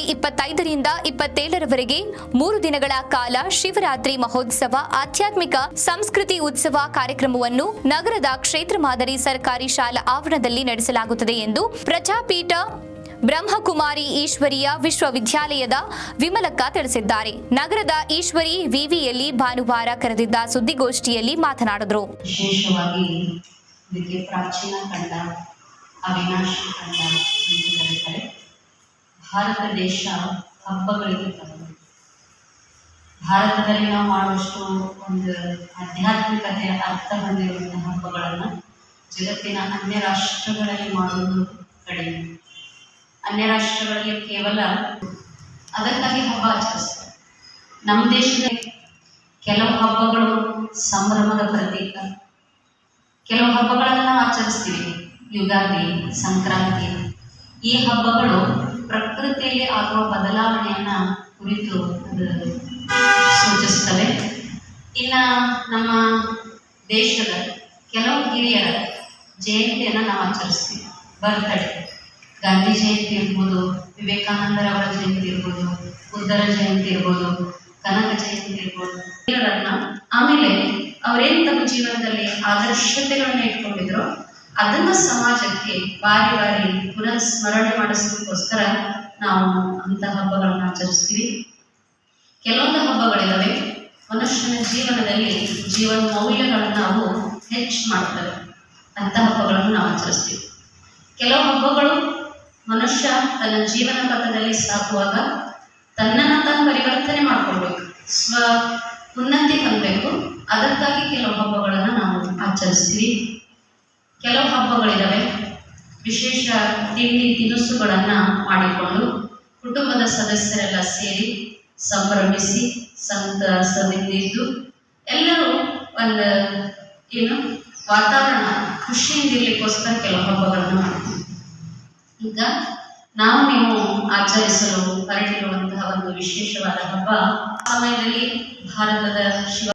ಇಪ್ಪತ್ತೈದರಿಂದ ಇಪ್ಪತ್ತೇಳರವರೆಗೆ ಮೂರು ದಿನಗಳ ಕಾಲ ಶಿವರಾತ್ರಿ ಮಹೋತ್ಸವ ಆಧ್ಯಾತ್ಮಿಕ ಸಂಸ್ಕೃತಿ ಉತ್ಸವ ಕಾರ್ಯಕ್ರಮವನ್ನು ನಗರದ ಕ್ಷೇತ್ರ ಮಾದರಿ ಸರ್ಕಾರಿ ಶಾಲಾ ಆವರಣದಲ್ಲಿ ನಡೆಸಲಾಗುತ್ತದೆ ಎಂದು ಪ್ರಜಾಪೀಠ ಬ್ರಹ್ಮಕುಮಾರಿ ಈಶ್ವರಿಯ ವಿಶ್ವವಿದ್ಯಾಲಯದ ವಿಮಲಕ್ಕ ತಿಳಿಸಿದ್ದಾರೆ. ನಗರದ ಈಶ್ವರಿ ವಿವಿಯಲ್ಲಿ ಭಾನುವಾರ ಕರೆದಿದ್ದ ಸುದ್ದಿಗೋಷ್ಠಿಯಲ್ಲಿ ಮಾತನಾಡಿದರು. ವಿಶೇಷವಾಗಿ ಪ್ರಾಚೀನ ಅವಿನಾಶಿ ಭಾರತ ದೇಶ ಹಬ್ಬಗಳಿಗೆ ತಂದು ಭಾರತದಲ್ಲಿ ನಾವು ಮಾಡುವಷ್ಟು ಒಂದು ಆಧ್ಯಾತ್ಮಿಕತೆಯ ಅರ್ಥ ಹೊಂದಿರುವಂತಹ ಹಬ್ಬಗಳನ್ನು ಜಗತ್ತಿನ ಅನ್ಯ ರಾಷ್ಟ್ರಗಳಲ್ಲಿ ಮಾಡುವುದು ಕಡಿಮೆ. ಅನ್ಯ ರಾಷ್ಟ್ರಗಳಲ್ಲಿ ಕೇವಲ ಅದಕ್ಕಾಗಿ ಹಬ್ಬ ಆಚರಿಸ್ತಾರೆ. ನಮ್ಮ ದೇಶದ ಕೆಲವು ಹಬ್ಬಗಳು ಸಂಭ್ರಮದ ಪ್ರತೀಕ. ಕೆಲವು ಹಬ್ಬಗಳನ್ನು ನಾವು ಆಚರಿಸ್ತೀವಿ. ಯುಗಾದಿ, ಸಂಕ್ರಾಂತಿ. ಈ ಹಬ್ಬಗಳು ಪ್ರಕೃತಿಯಲ್ಲಿ ಆಗುವ ಬದಲಾವಣೆಯನ್ನ ಕುರಿತು ಅದು ಸೂಚಿಸ್ತವೆ ಇನ್ನ ನಮ್ಮ ದೇಶದ ಕೆಲವು ಹಿರಿಯರ ಜಯಂತಿಯನ್ನು ನಾವು ಆಚರಿಸ್ತೀವಿ. ಬರ್ತಡೇ, ಗಾಂಧಿ ಜಯಂತಿ ಇರ್ಬೋದು ವಿವೇಕಾನಂದರವರ ಜಯಂತಿ ಇರ್ಬೋದು, ಬುದ್ಧರ ಜಯಂತಿ ಇರ್ಬೋದು, ಕನಕ ಜಯಂತಿ ಇರ್ಬೋದು. ಆಮೇಲೆ ಅವರೇನು ತಮ್ಮ ಜೀವನದಲ್ಲಿ ಆದರ್ಶತೆಗಳನ್ನ ಇಟ್ಕೊಂಡಿದ್ರು ಅದನ್ನ ಸಮಾಜಕ್ಕೆ ಬಾರಿ ಬಾರಿ ಪುನಃ ಸ್ಮರಣೆ ಮಾಡಿಸೋದಕ್ಕೋಸ್ಕರ ನಾವು ಅಂತ ಹಬ್ಬಗಳನ್ನ ಆಚರಿಸ್ತೀವಿ. ಕೆಲವೊಂದು ಹಬ್ಬಗಳಿದ್ದಾವೆ ಮನುಷ್ಯನ ಜೀವನದಲ್ಲಿ ಜೀವನ ಮೌಲ್ಯಗಳನ್ನು ನಾವು ಹೆಚ್ಚು ಮಾಡ್ತವೆ. ಅಂತ ಹಬ್ಬಗಳನ್ನು ನಾವು ಆಚರಿಸ್ತೀವಿ. ಕೆಲವು ಹಬ್ಬಗಳು ಮನುಷ್ಯ ತನ್ನ ಜೀವನ ಪಥದಲ್ಲಿ ಸಾಗುವಾಗ ತನ್ನನ್ನು ತಾನು ಪರಿವರ್ತನೆ ಮಾಡ್ಕೊಳ್ಬೇಕು. ಸ್ವ ಉನ್ನತಿ ಹೊಂದಬೇಕು. ಅದಕ್ಕಾಗಿ ಕೆಲವು ಹಬ್ಬಗಳನ್ನು ನಾವು ಆಚರಿಸ್ತೀವಿ. ಕೆಲವು ಹಬ್ಬಗಳಿದ್ದಾವೆ ವಿಶೇಷ ತಿಂಡಿ ತಿನಿಸುಗಳನ್ನು ಮಾಡಿಕೊಂಡು ಕುಟುಂಬದ ಸದಸ್ಯರೆಲ್ಲ ಸೇರಿ ಸಂಭ್ರಮಿಸಿ ಸಂತಸದಿಂದಿದ್ದು ಎಲ್ಲರೂ ಒಂದು ಏನು ವಾತಾವರಣ ಖುಷಿಯಿಂದಿರ್ಲಿಕ್ಕೋಸ್ಕರ ಕೆಲವು ಹಬ್ಬಗಳನ್ನು ಮಾಡ್ತೀವಿ. ಈಗ ನಾವು ನೀವು ಆಚರಿಸಲು ಹೊರಟಿರುವಂತಹ ಒಂದು ವಿಶೇಷವಾದ ಹಬ್ಬ. ಸಮಯದಲ್ಲಿ ಭಾರತದ ಶಿವ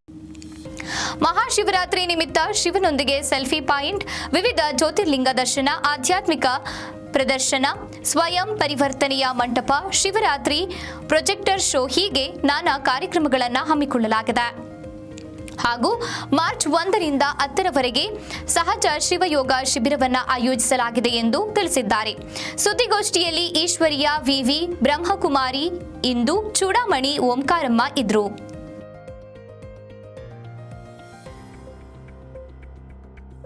ಮಹಾಶಿವರಾತ್ರಿ ನಿಮಿತ್ತ ಶಿವನೊಂದಿಗೆ ಸೆಲ್ಫಿ ಪಾಯಿಂಟ್, ವಿವಿಧ ಜ್ಯೋತಿರ್ಲಿಂಗ ದರ್ಶನ, ಆಧ್ಯಾತ್ಮಿಕ ಪ್ರದರ್ಶನ, ಸ್ವಯಂ ಪರಿವರ್ತನೆಯ ಮಂಟಪ, ಶಿವರಾತ್ರಿ ಪ್ರೊಜೆಕ್ಟರ್ ಶೋ ಹೀಗೆ ನಾನಾ ಕಾರ್ಯಕ್ರಮಗಳನ್ನು ಹಮ್ಮಿಕೊಳ್ಳಲಾಗಿದೆ. ಹಾಗೂ ಮಾರ್ಚ್ ಒಂದರಿಂದ ಹತ್ತರವರೆಗೆ ಸಹಜ ಶಿವಯೋಗ ಶಿಬಿರವನ್ನು ಆಯೋಜಿಸಲಾಗಿದೆ ಎಂದು ತಿಳಿಸಿದ್ದಾರೆ. ಸುದ್ದಿಗೋಷ್ಠಿಯಲ್ಲಿ ಈಶ್ವರಿಯ, ವಿವಿ ಬ್ರಹ್ಮಕುಮಾರಿ, ಇಂದು ಚೂಡಾಮಣಿ ಓಂಕಾರಮ್ಮ ಇದ್ರು.